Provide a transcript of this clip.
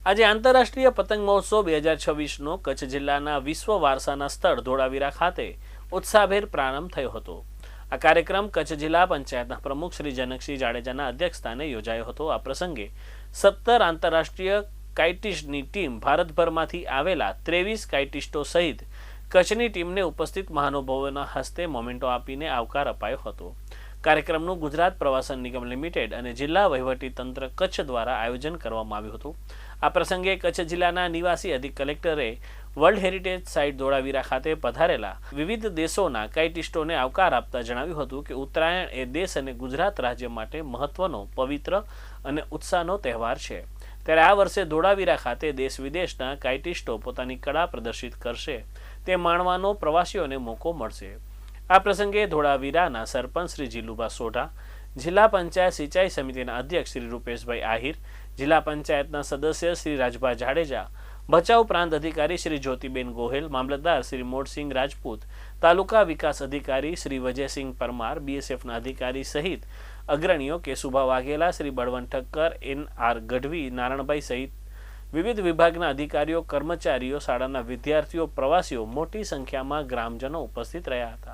આજે આંતરરાષ્ટ્રીય પતંગ મહોત્સવ બે હજાર છવ્વીસનો કચ્છ જિલ્લાના વિશ્વ વારસાના સ્થળ ધોળાવીરા ખાતે ઉત્સાહભેર પ્રારંભ થયો હતો. આ કાર્યક્રમ કચ્છ જિલ્લા પંચાયતના પ્રમુખ શ્રી જનકસિંહ જાડેજાના અધ્યક્ષસ્થાને યોજાયો હતો. આ પ્રસંગે સત્તર આંતરરાષ્ટ્રીય કાઇટિસ્ટની ટીમ ભારતભરમાંથી આવેલા ત્રેવીસ કાઇટિસ્ટો સહિત કચ્છની ટીમને ઉપસ્થિત મહાનુભાવોના હસ્તે મોમેન્ટો આપીને આવકાર અપાયો હતો. કાર્યક્રમનું ગુજરાત પ્રવાસન નિગમ લિમિટેડ અને જિલ્લા વહીવટી તંત્ર કચ્છ દ્વારા આયોજન કરવામાં આવ્યું હતું. આ પ્રસંગે કચ્છ જિલ્લાના નિવાસી અધિક કલેક્ટરે વર્લ્ડ હેરિટેજ સાઇટ ધોળાવીરા ખાતે પધારેલા વિવિધ દેશોના કાઇટિસ્ટોને આવકાર આપતા જણાવ્યું હતું કે ઉત્તરાયણ એ દેશ અને ગુજરાત રાજ્ય માટે મહત્વનો, પવિત્ર અને ઉત્સાહનો તહેવાર છે. ત્યારે આ વર્ષે ધોળાવીરા ખાતે દેશ વિદેશના કાઇટિસ્ટો પોતાની કળા પ્રદર્શિત કરશે. તે માણવાનો પ્રવાસીઓને મોકો મળશે. આ પ્રસંગે ધોળાવીરાના સરપંચ શ્રી જીલુભા સોઢા, જિલ્લા પંચાયત સિંચાઈ સમિતિના અધ્યક્ષ શ્રી રૂપેશભાઈ આહિર, જિલ્લા પંચાયતના સદસ્ય શ્રી રાજભા જાડેજા ભચાઉ પ્રાંત અધિકારી શ્રી જ્યોતિબેન ગોહેલ, મામલતદાર શ્રી મોડસિંહ રાજપૂત, તાલુકા વિકાસ અધિકારી શ્રી વજયસિંહ પરમાર, બીએસએફના અધિકારી સહિત અગ્રણીઓ કેશુભા વાઘેલા, શ્રી બળવંત ઠક્કર, એન આર ગઢવી, નારણભાઈ સહિત વિવિધ વિભાગના અધિકારીઓ, કર્મચારીઓ, શાળાના વિદ્યાર્થીઓ, પ્રવાસીઓ મોટી સંખ્યામાં ગ્રામજનો ઉપસ્થિત રહ્યા હતા.